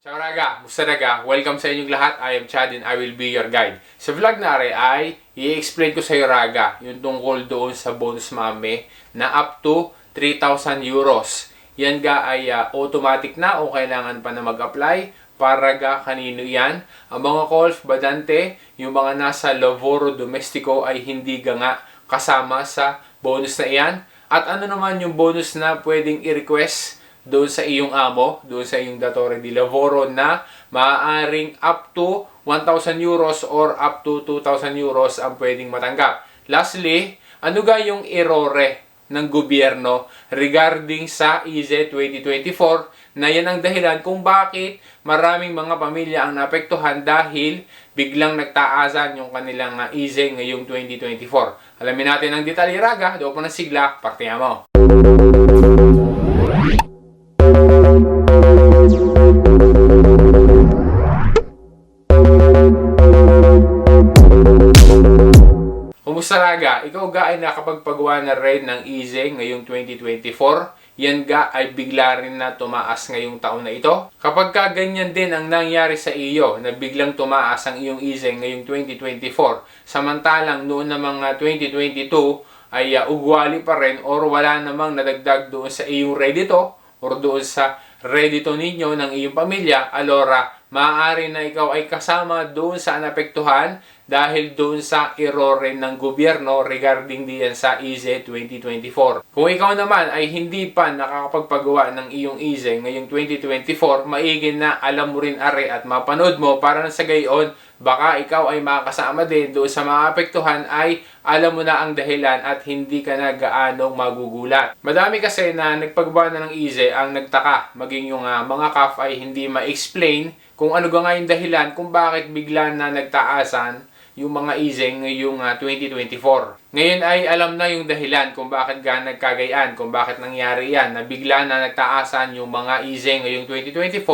Ciao raga, musta raga? Welcome sa inyong lahat. I am Chad and I will be your guide. Sa vlog na rin ay i-explain ko sa iyo raga yung tungkol doon sa bonus mami na up to 3,000 euros. Yan ga ay ah, automatic na o kailangan pa na mag-apply para ga kanino yan. Ang mga calls, badante, yung mga nasa Lavoro Domestico ay hindi ga nga kasama sa bonus na iyan. At ano naman yung bonus na pwedeng i-request doon sa iyong amo, doon sa iyong datore di lavoro na maaaring up to 1,000 euros or up to 2,000 euros ang pwedeng matanggap. Lastly, ano ga yung errore ng gobyerno regarding sa EZ 2024 na yan ang dahilan kung bakit maraming mga pamilya ang naapektuhan dahil biglang nagtaasan yung kanilang uh, EZ ngayong 2024. Alamin natin ang detalye raga, doon po ng sigla, partiya mo. Kumusta raga? Ikaw ga ay nakapagpagawa na rin ng EZ ngayong 2024? Yan ga ay bigla rin na tumaas ngayong taon na ito? Kapag ka ganyan din ang nangyari sa iyo na biglang tumaas ang iyong EZ ngayong 2024, samantalang noon na mga 2022 ay uh, ugwali pa rin or wala namang nadagdag doon sa iyong redito or doon sa redito ninyo ng iyong pamilya, alora maaari na ikaw ay kasama doon sa napektuhan dahil doon sa errore ng gobyerno regarding diyan sa EZ 2024. Kung ikaw naman ay hindi pa nakakapagpagawa ng iyong EZ ngayong 2024, maigin na alam mo rin are at mapanood mo para na sa gayon baka ikaw ay makakasama din doon sa mga apektuhan ay alam mo na ang dahilan at hindi ka na gaanong magugulat. Madami kasi na nagpagawa na ng EZ ang nagtaka maging yung ah, mga CAF ay hindi ma-explain kung ano ga nga yung dahilan kung bakit bigla na nagtaasan yung mga easing ngayong ah, 2024. Ngayon ay alam na yung dahilan kung bakit ga nagkagayaan, kung bakit nangyari yan, na bigla na nagtaasan yung mga easing ngayong 2024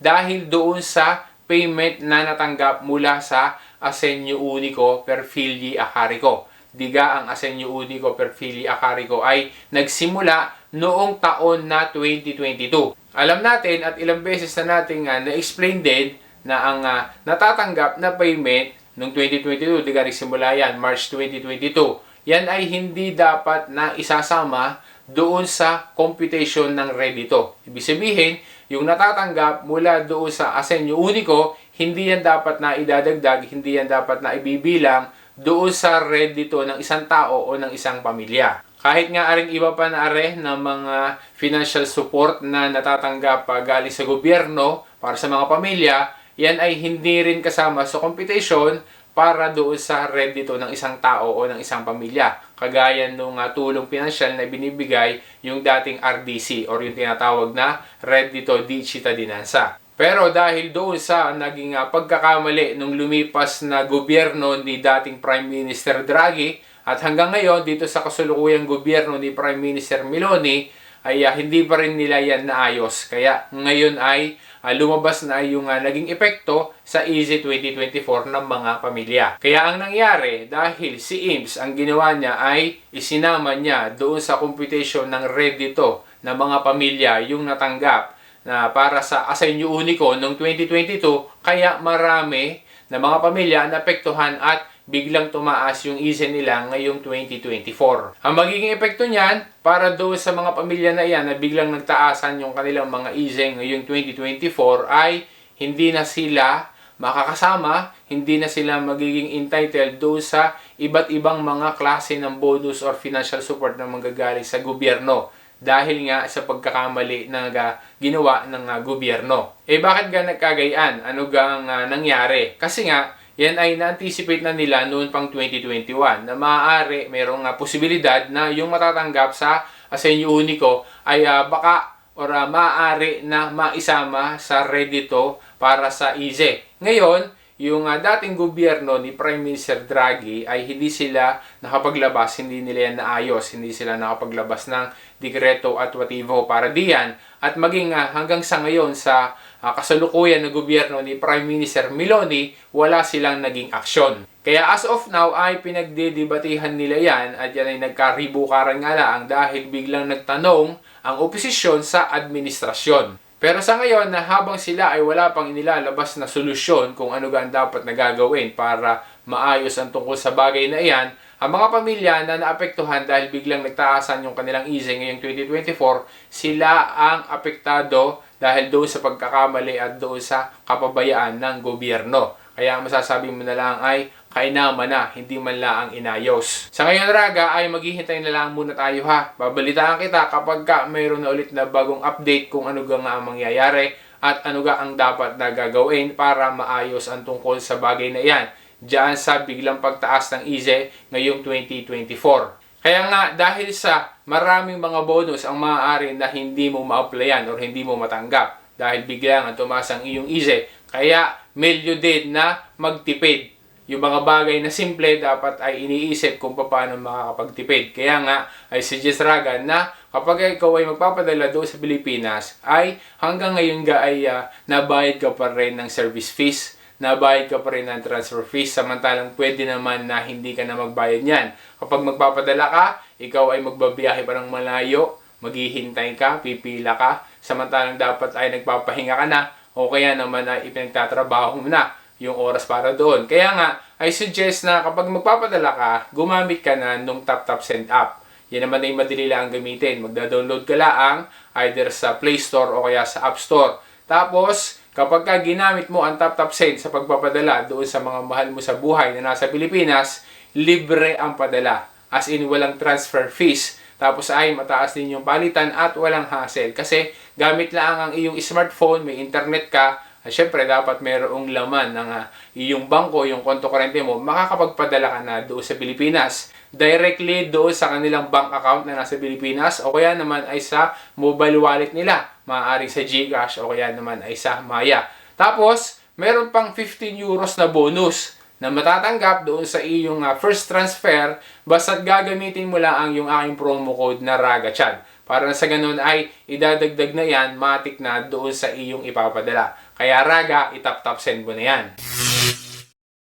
dahil doon sa payment na natanggap mula sa Asenyo Unico per Filii Acarico. Diga ang Asenyo Unico per Filii Acarico ay nagsimula noong taon na 2022. Alam natin at ilang beses na natin nga na-explain din na ang ah, natatanggap na payment noong 2022, di ka nagsimula yan, March 2022, yan ay hindi dapat na isasama doon sa computation ng redito. Ibig sabihin, yung natatanggap mula doon sa Asenyo Unico, hindi yan dapat na idadagdag, hindi yan dapat na ibibilang doon sa redito ng isang tao o ng isang pamilya. Kahit nga aring iba pa na are ng mga financial support na natatanggap pa galing sa gobyerno para sa mga pamilya, yan ay hindi rin kasama sa computation para doon sa redito ng isang tao o ng isang pamilya. Kagaya nung uh, tulong pinansyal na binibigay yung dating RDC or yung tinatawag na Reddito di Cittadinanza. Pero dahil doon sa naging uh, pagkakamali nung lumipas na gobyerno ni dating Prime Minister Draghi at hanggang ngayon dito sa kasulukuyang gobyerno ni Prime Minister Meloni ay uh, hindi pa rin nila yan naayos. Kaya ngayon ay uh, lumabas na yung uh, naging epekto sa EZ 2024 ng mga pamilya. Kaya ang nangyari, dahil si IMS, ang ginawa niya ay isinama niya doon sa computation ng Reddito ng mga pamilya yung natanggap na para sa Asenyo Unico noong 2022, kaya marami na mga pamilya na apektuhan at biglang tumaas yung EZ nila ngayong 2024. Ang magiging epekto niyan, para doon sa mga pamilya na iyan na biglang nagtaasan yung kanilang mga EZ ngayong 2024 ay hindi na sila makakasama, hindi na sila magiging entitled doon sa iba't ibang mga klase ng bonus or financial support na manggagaling sa gobyerno dahil nga sa pagkakamali na uh, ginawa ng uh, gobyerno. Eh bakit ga nagkagayaan? Ano ga ang uh, nangyari? Kasi nga, yan ay na-anticipate na nila noon pang 2021 na maaari mayroong uh, posibilidad na yung matatanggap sa Asenyo Unico ay uh, baka or uh, maaari na maisama sa Reddito para sa EZ. Ngayon, yung uh, dating gobyerno ni Prime Minister Draghi ay hindi sila nakapaglabas, hindi nila yan naayos, hindi sila nakapaglabas ng dekreto atwativo para diyan at maging uh, hanggang sa ngayon sa uh, kasalukuyan ng gobyerno ni Prime Minister Meloni, wala silang naging aksyon. Kaya as of now ay pinagdedebatihan nila yan at yan ay nagkaribukaran nga lang dahil biglang nagtanong ang oposisyon sa administrasyon. Pero sa ngayon na habang sila ay wala pang inilalabas na solusyon kung ano ga ang dapat na gagawin para maayos ang tungkol sa bagay na iyan, ang mga pamilya na naapektuhan dahil biglang nagtaasan yung kanilang easing ngayong 2024, sila ang apektado dahil doon sa pagkakamali at doon sa kapabayaan ng gobyerno. Kaya ang masasabi mo na lang ay kainaman na, hindi man lang inayos. Sa ngayon, Raga, ay maghihintay na lang muna tayo ha. Babalitaan kita kapag ka mayroon na ulit na bagong update kung ano ga nga ang mangyayari at ano ga ang dapat na gagawin para maayos ang tungkol sa bagay na iyan diyan sa biglang pagtaas ng ISE ngayong 2024. Kaya nga, dahil sa maraming mga bonus ang maaari na hindi mo ma-applyan or hindi mo matanggap dahil biglang ang tumaas ang iyong ISE, kaya medyo din na magtipid. Yung mga bagay na simple dapat ay iniisip kung paano makakapagtipid. Kaya nga ay suggest Raga na kapag ikaw ay magpapadala doon sa Pilipinas ay hanggang ngayon ga ay ah, nabayad ka pa rin ng service fees nabayad ka pa rin ng transfer fees samantalang pwede naman na hindi ka na magbayad niyan. Kapag magpapadala ka, ikaw ay magbabiyahe pa ng malayo, maghihintay ka, pipila ka, samantalang dapat ay nagpapahinga ka na o kaya naman ay ipinagtatrabaho mo na yung oras para doon. Kaya nga, I suggest na kapag magpapadala ka, gumamit ka na nung TapTap Send app. Yan naman ay madali lang gamitin. Magda-download ka lang either sa Play Store o kaya sa App Store. Tapos, kapag ka ginamit mo ang TapTap Send sa pagpapadala doon sa mga mahal mo sa buhay na nasa Pilipinas, libre ang padala. As in, walang transfer fees. Tapos ay mataas din yung palitan at walang hassle. Kasi gamit lang ang iyong smartphone, may internet ka, at syempre, dapat mayroong laman ng ah, iyong bangko, yung konto kurente mo, makakapagpadala ka na doon sa Pilipinas. Directly doon sa kanilang bank account na nasa Pilipinas o kaya naman ay sa mobile wallet nila. Maaaring sa GCash o kaya naman ay sa Maya. Tapos, meron pang 15 euros na bonus na matatanggap doon sa iyong ah, first transfer basta't gagamitin mo lang ang yung aking promo code na RAGACHAD. Para sa ganun ay idadagdag na yan, matik na doon sa iyong ipapadala. Kaya Raga, itap-tap send mo na yan.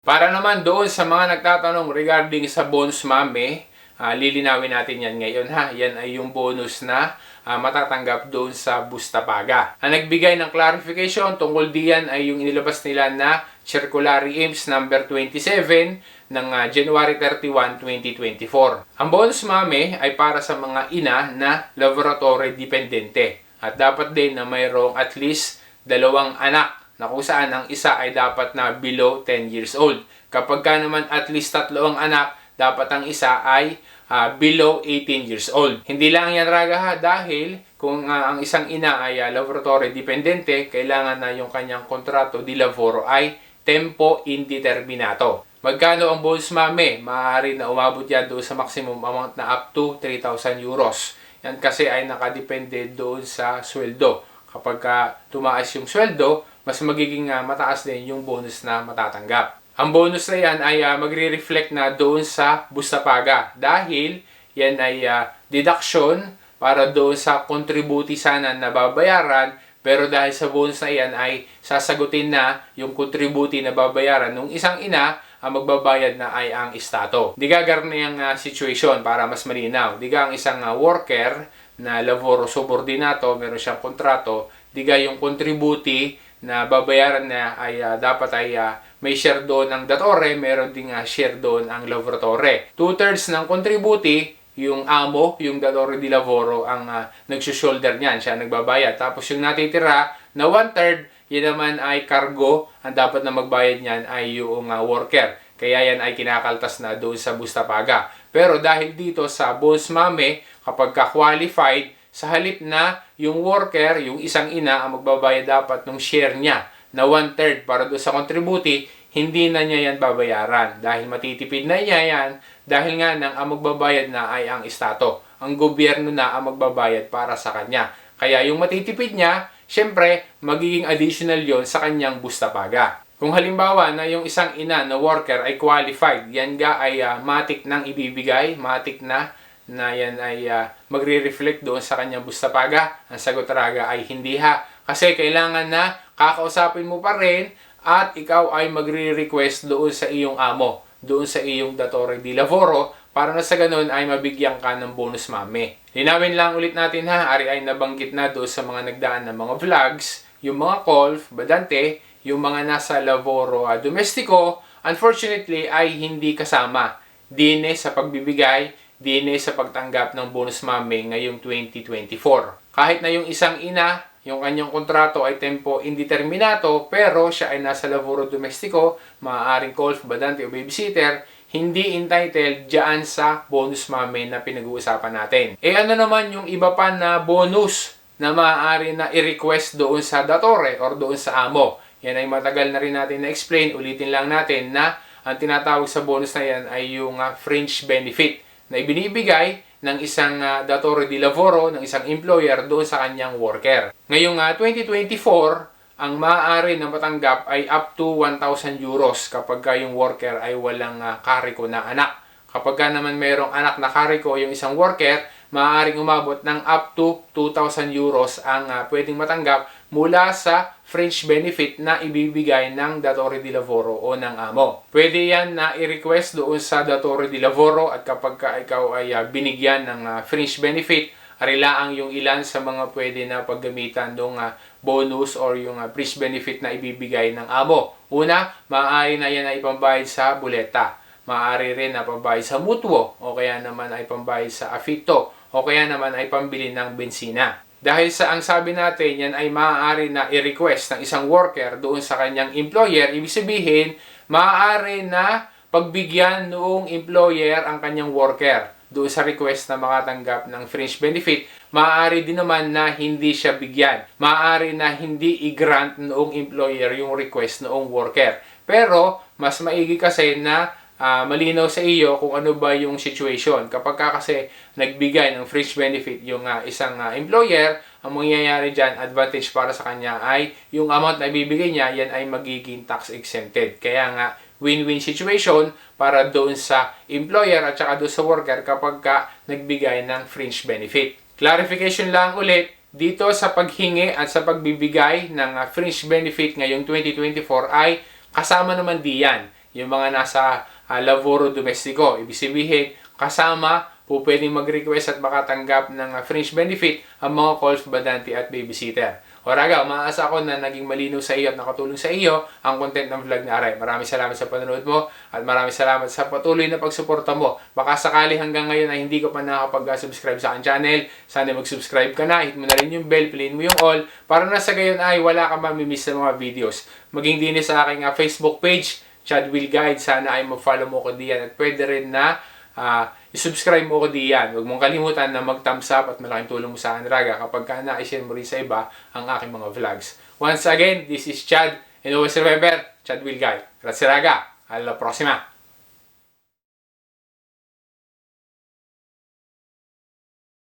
Para naman doon sa mga nagtatanong regarding sa bonus mame, ah, lilinawin natin yan ngayon ha. Yan ay yung bonus na ah, matatanggap doon sa Bustapaga. Ang nagbigay ng clarification tungkol diyan ay yung inilabas nila na Circulary IMS number 27 ng ah, January 31, 2024. Ang bonus mame ay para sa mga ina na laboratory dependente at dapat din na mayroong at least dalawang anak na kung saan ang isa ay dapat na below 10 years old. Kapag ka naman at least tatlo ang anak, dapat ang isa ay ah, below 18 years old. Hindi lang yan raga ha, dahil kung ah, ang isang ina ay ah, laboratory dependente, kailangan na yung kanyang kontrato di lavoro ay tempo indeterminato. Magkano ang bonus mame? Maaari na umabot yan doon sa maximum amount na up to 3,000 euros. Yan kasi ay nakadepende doon sa sweldo. Kapag ka tumaas yung sweldo, mas magiging ah, mataas din yung bonus na matatanggap. Ang bonus na yan ay ah, magre-reflect na doon sa Bustapaga dahil yan ay ah, deduction para doon sa contributi sana na babayaran pero dahil sa bonus na yan ay sasagutin na yung contributi na babayaran nung isang ina ang magbabayad na ay ang estado. Di gagar na yung ah, situation para mas malinaw. Di ang isang ah, worker na laboro subordinato, meron siyang kontrato, diga yung contributi na babayaran na ay ah, dapat ay ah, may share doon ang datore, meron ding ah, share doon ang lavoratore. Two-thirds ng contributi, yung amo, yung datore di lavoro, ang uh, nagsushoulder niyan, siya nagbabayad. Tapos yung natitira na one-third, yan naman ay cargo, ang dapat na magbayad niyan ay yung ah, worker. Kaya yan ay kinakaltas na doon sa Bustapaga. Pero dahil dito sa Bones Mame, kapag ka-qualified, sa halip na yung worker, yung isang ina, ang magbabayad dapat ng share niya na one-third para doon sa contributi, hindi na niya yan babayaran. Dahil matitipid na niya yan, dahil nga nang ang magbabayad na ay ang estado. Ang gobyerno na ang magbabayad para sa kanya. Kaya yung matitipid niya, syempre, magiging additional yon sa kanyang bustapaga. Kung halimbawa na yung isang ina na worker ay qualified, yan ga ay ah, matik nang ibibigay, matik na na yan ay ah, magre-reflect doon sa kanyang bustapaga. Ang sagot raga ay hindi ha. Kasi kailangan na kakausapin mo pa rin at ikaw ay magre-request doon sa iyong amo, doon sa iyong datore di lavoro para na sa ganun ay mabigyan ka ng bonus mami. Linawin lang ulit natin ha, ari ay nabanggit na doon sa mga nagdaan ng mga vlogs, yung mga golf, badante, yung mga nasa Lavoro uh, Domestico, unfortunately ay hindi kasama. Dine sa pagbibigay, dine sa pagtanggap ng bonus mami ngayong 2024. Kahit na yung isang ina, yung kanyang kontrato ay tempo indeterminato, pero siya ay nasa Lavoro Domestico, maaaring golf, badante o babysitter, hindi entitled dyan sa bonus mami na pinag-uusapan natin. E ano naman yung iba pa na bonus na maaari na i-request doon sa datore or doon sa amo? Yan ay matagal na rin natin na-explain. Ulitin lang natin na ang tinatawag sa bonus na yan ay yung uh, fringe benefit na ibinibigay ng isang uh, datore di lavoro, ng isang employer doon sa kanyang worker. Ngayong uh, 2024, ang maaari na matanggap ay up to 1,000 euros kapag ka yung worker ay walang uh, kariko na anak. Kapag ka naman mayroong anak na kariko yung isang worker, maaaring umabot ng up to 2,000 euros ang uh, pwedeng matanggap mula sa fringe benefit na ibibigay ng datore di lavoro o ng amo. Pwede yan na i-request doon sa datore di lavoro at kapag ka ikaw ay uh, binigyan ng uh, fringe benefit, arilaang yung ilan sa mga pwede na paggamitan ng uh, bonus or yung uh, fringe benefit na ibibigay ng amo. Una, maaari na yan ay pambayad sa buleta. Maaari rin na pambayad sa mutuo o kaya naman ay pambayad sa afito o kaya naman ay pambili ng bensina. Dahil sa ang sabi natin, yan ay maaari na i-request ng isang worker doon sa kanyang employer, ibig sabihin, maaari na pagbigyan noong employer ang kanyang worker doon sa request na makatanggap ng fringe benefit, maaari din naman na hindi siya bigyan. Maaari na hindi i-grant noong employer yung request noong worker. Pero, mas maigi kasi na uh, malinaw sa iyo kung ano ba yung situation. Kapag ka kasi nagbigay ng fringe benefit yung uh, isang uh, employer, ang mangyayari dyan, advantage para sa kanya ay yung amount na ibibigay niya, yan ay magiging tax exempted. Kaya nga, win-win situation para doon sa employer at saka doon sa worker kapag ka nagbigay ng fringe benefit. Clarification lang ulit, dito sa paghingi at sa pagbibigay ng fringe benefit ngayong 2024 ay kasama naman diyan yung mga nasa uh, Lavoro Domestico. Ibig sabihin, kasama po pwedeng mag-request at makatanggap ng uh, fringe benefit ang mga calls, badante at babysitter. O raga, umaasa ako na naging malinaw sa iyo at nakatulong sa iyo ang content ng vlog na Aray. Maraming salamat sa panonood mo at maraming salamat sa patuloy na pagsuporta mo. Baka sakali hanggang ngayon ay hindi ko pa nakakapag-subscribe sa aking channel. Sana mag-subscribe ka na, hit mo na rin yung bell, piliin mo yung all para na sa gayon ay wala ka mamimiss sa mga videos. Maging din sa aking uh, Facebook page, Chad Will Guide. Sana ay mag-follow mo ko diyan at pwede rin na uh, i-subscribe mo ko diyan. Huwag mong kalimutan na mag-thumbs up at malaking tulong mo sa akin, Raga, kapag ka na-share mo rin sa iba ang aking mga vlogs. Once again, this is Chad, and always remember, Chad Will Guide. Grazie, Raga. Alla prossima!